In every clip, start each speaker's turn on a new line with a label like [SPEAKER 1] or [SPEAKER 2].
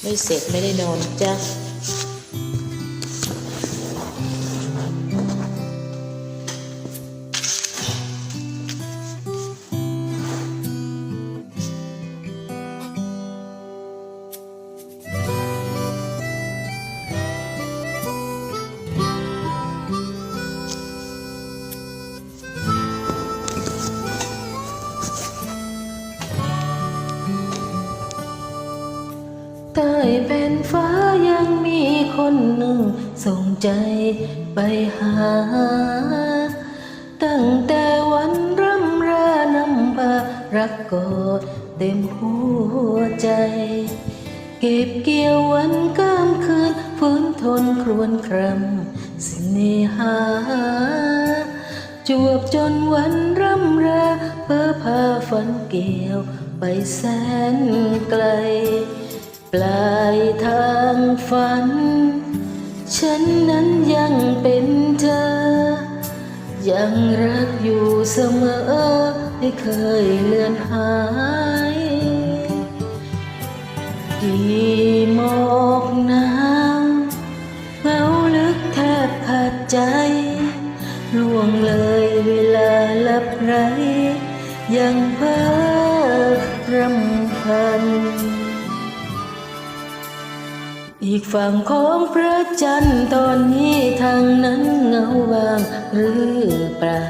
[SPEAKER 1] ไม่เสร็จไม่ได้นอนจ้ะ
[SPEAKER 2] ใต้แผ่นฟ้ายังมีคนหนึ่ง ส่งใจไปหา ตั้งแต่วันร่ำรานำพารักกอดเต็มหัวใจ เก็บเกี่ยววันก้ามคืนฟื้นทนครวนครำสิเนหา จวบจนวันร่ำราเพื่อพาฝันเกี่ยวไปแสนไกล ปลายทางฝัน ฉันนั้นยังเป็นเธอ ยังรักอยู่เสมอ ไม่เคยเลือนหายกี่หมอกนาวเหงาลึกแทบขาดใจ ล่วงเลยเวลาลับไร ยังเพ้อรำพัน อีกฝั่งของพระจันทร์ตอนนี้ทางนั้นเงาบางหรือเปล่า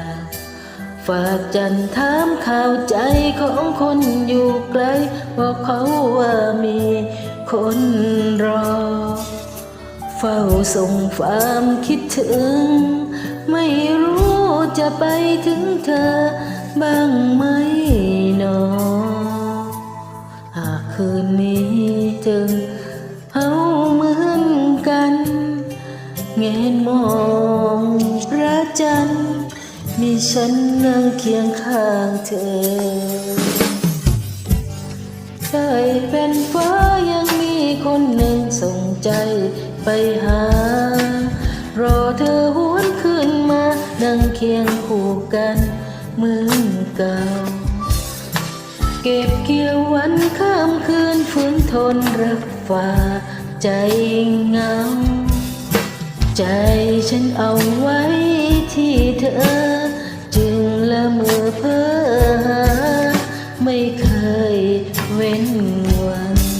[SPEAKER 2] ฝากจันทร์ถามข่าวใจของคนอยู่ไกลบอกเขาว่ามีคนรอ เฝ้าส่งความคิดถึง ไม่รู้จะไปถึงเธอบ้างไหมหนอ หากคืนนี้เจอ เงนมองพระจันทร์ มีฉันนั่งเคียงข้างเธอใต้เป็นฟ้ายังมีคนหนึ่งส่งใจไปหา รอเธอหวนขึ้นมา นั่งเคียงคู่กันเหมือนเก่า เก็บเกี่ยววันข้ามคืนฝืนทนรักฝ่าใจเงา ใจฉันเอาไว้ที่เธอ จึงละเมือเพ้อหาไม่เคยเว้นวัน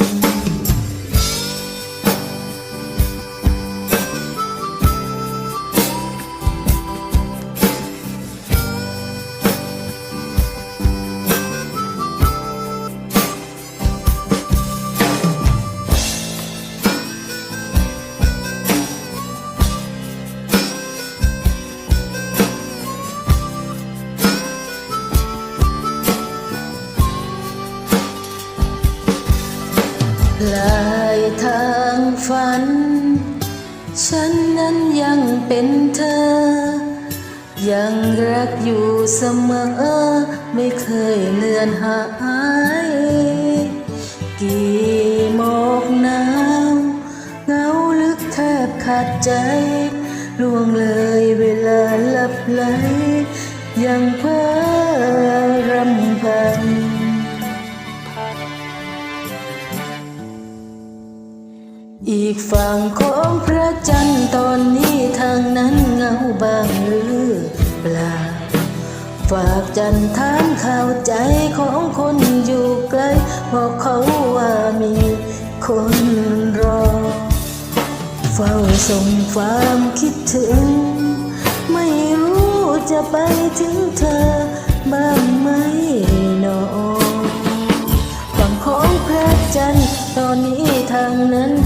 [SPEAKER 2] ลายทางฝัน ฉันนั้นยังเป็นเธอ ยังรักอยู่เสมอ ไม่เคยเลือนหาย กี่หมอกหนาวเหงาลึกแทบขาดใจล่วงเลยเวลาลับไหลยังเพ้อ อีกฝั่งของพระจันทร์ตอนนี้ทางนั้นเงาบางหรือเปล่า ฝากจันทร์ถามข่าวใจของคนอยู่ไกลบอกเขาว่ามีคนรอ เฝ้าส่งความคิดถึง ไม่รู้จะไปถึงเธอบ้างไหมหนอฝั่งของพระจันทร์ตอนนี้ทางนั้น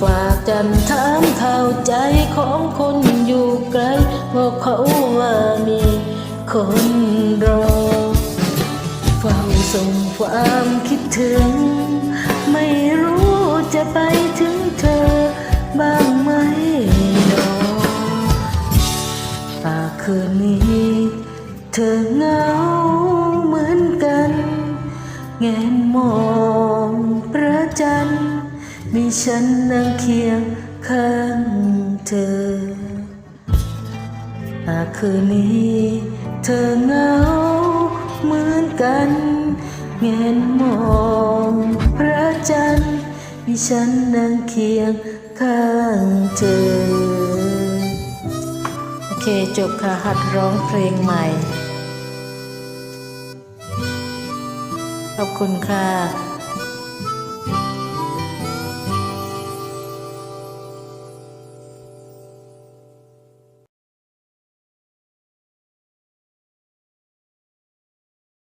[SPEAKER 2] ฝากจันถามข่าวใจของคนอยู่ไกลบอกเขาว่ามีคนรอเฝ้าส่งความคิดถึง ไม่รู้จะไปถึงเธอบ้างไหมหนอหากคืนนี้ เธอเหงาเหมือนกัน แงนมองพระจันทร์ มีฉันนั่งเคียงข้างเธอ หากคืนนี้เธอเหงาเหมือนกันเงนมองพระจันทร์มีฉันนั่งเคียงข้างเธอ
[SPEAKER 1] โอเคจบค่ะหัดร้องเพลงใหม่ ขอบคุณค่ะ